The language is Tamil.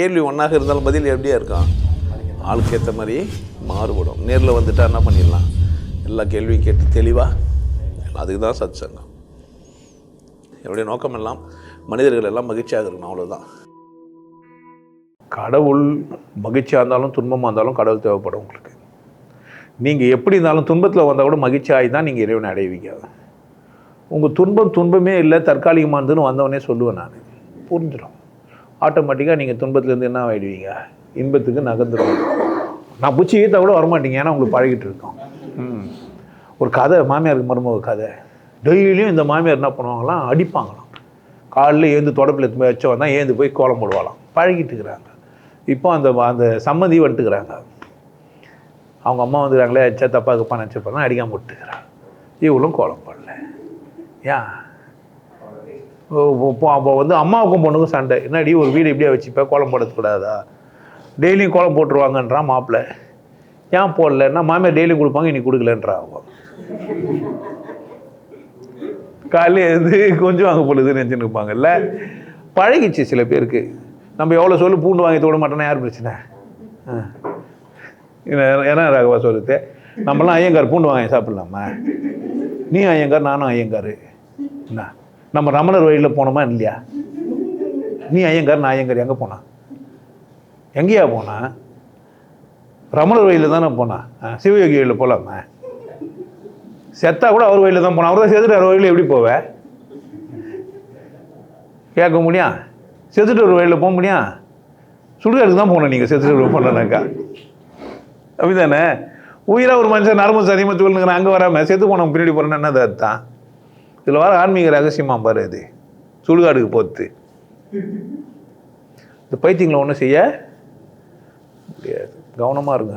கேள்வி ஒன்றாக இருந்தாலும் பதில் எப்படியா இருக்கும்? ஆளுக்கு ஏற்ற மாதிரி மாறுபடும். நேரில் வந்துட்டால் என்ன பண்ணிடலாம்? எல்லா கேள்வியும் கேட்டு தெளிவாக அதுக்கு தான் சத் சங்கம் என்னுடைய நோக்கம் எல்லாம் மனிதர்கள் எல்லாம் மகிழ்ச்சியாக இருக்கணும் அவ்வளோதான் கடவுள் மகிழ்ச்சியாக இருந்தாலும் துன்பமாக இருந்தாலும் கடவுள் தேவைப்படும் உங்களுக்கு. நீங்கள் எப்படி இருந்தாலும் துன்பத்தில் வந்தால் கூட மகிழ்ச்சியாகி தான் நீங்கள் இறைவனை அடைவீங்க. உங்கள் துன்பம் துன்பமே இல்லை தற்காலிகமானதுன்னு வந்தவனே சொல்லுவேன் நான். புரிஞ்சிடும். ஆட்டோமேட்டிக்காக நீங்கள் துன்பத்துலேருந்து என்ன ஆகிடுவீங்க இன்பத்துக்கு நகர்ந்துடும் நான் பூச்சி ஈத்த கூட வரமாட்டீங்க. ஏன்னா உங்களுக்கு பழகிட்டு இருக்கோம். ம். ஒரு கதை மாமியாருக்கு மருமக கதை. டெய்லியும் இந்த மாமியார் என்ன பண்ணுவாங்களாம் அடிப்பாங்களாம். காலில் ஏந்து தொடப்பில் எடுத்து போய் வச்சவன் தான் ஏந்து போய் கோலம் போடுவாங்களாம் பழகிட்டு இருக்கிறாங்க. இப்போ அந்த அந்த சம்மதி வந்துட்டுக்கிறாங்க அவங்க அம்மா வந்துக்கிறாங்களே அச்சா தப்பா கப்பா நினச்சிருப்பாங்க அடிக்காம விட்டுக்கிறாங்க. இவளும் கோலம் போடல. ஏன்? அப்போ வந்து அம்மாவுக்கும் பொண்ணுக்கும் சண்டை. என்னடி ஒரு வீடு இப்படியே வச்சுப்ப கோலம் போடக்கூடாதா டெய்லியும் கோலம் போட்டுருவாங்கன்றான் மாப்பிள்ளை. ஏன் போடலன்னா மாமியார் டெய்லியும் கொடுப்பாங்க இன்னைக்கு கொடுக்கலன்றா அவ. காலையில் எழுந்து கொஞ்சம் வாங்க போடுதுன்னு நினச்சின்னு இருப்பாங்கல்ல. பழகிச்சு சில பேருக்கு. நம்ம எவ்வளோ சொல்லு பூண்டு வாங்கி தோட மாட்டோன்னா யார் பிரச்சனை? ஆ. என்ன- என்ன ராகவா சொல்லுது நம்மலாம் ஐயங்கார் பூண்டு வாங்கி சாப்பிட்லாமா? நீ ஐயங்கார் நானும் ஐயங்கார். என்ன? நம்ம ரமணர் வழியில் போனோமா இல்லையா? நீ ஐயங்கார் நான் ஐயங்கார் எங்கே போனா? எங்கேயா போனா? ரமணர் வழியில் தானே போனா? ஆ, சிவயோகி வழியில் போகலாமா செத்தா கூட அவர் வழியில் தான் போனா. அவர் தான் செத்துட்டு அவர் வழியில் எப்படி போவேன் கேட்க முடியும் செத்துட்டு ஒரு வழியில் போக முடியும் சுடுகாடுக்கு தான் போகணும் நீங்கள் செத்துட்டு போனனாக்கா அப்படிதானே? உயிராக ஒரு மனுஷன் நரம்பு சதியமாக அங்கே வராமல் செத்து போனவங்க பின்னாடி போகிறேன்னு என்னது அதுதான் இதில் வர ஆன்மீக ரகசியமாக பாரு அது சுடுகாடுக்கு போத்து. இந்த பைத்தியங்களை ஒன்றும் செய்ய முடியாது. கவனமாக இருங்க.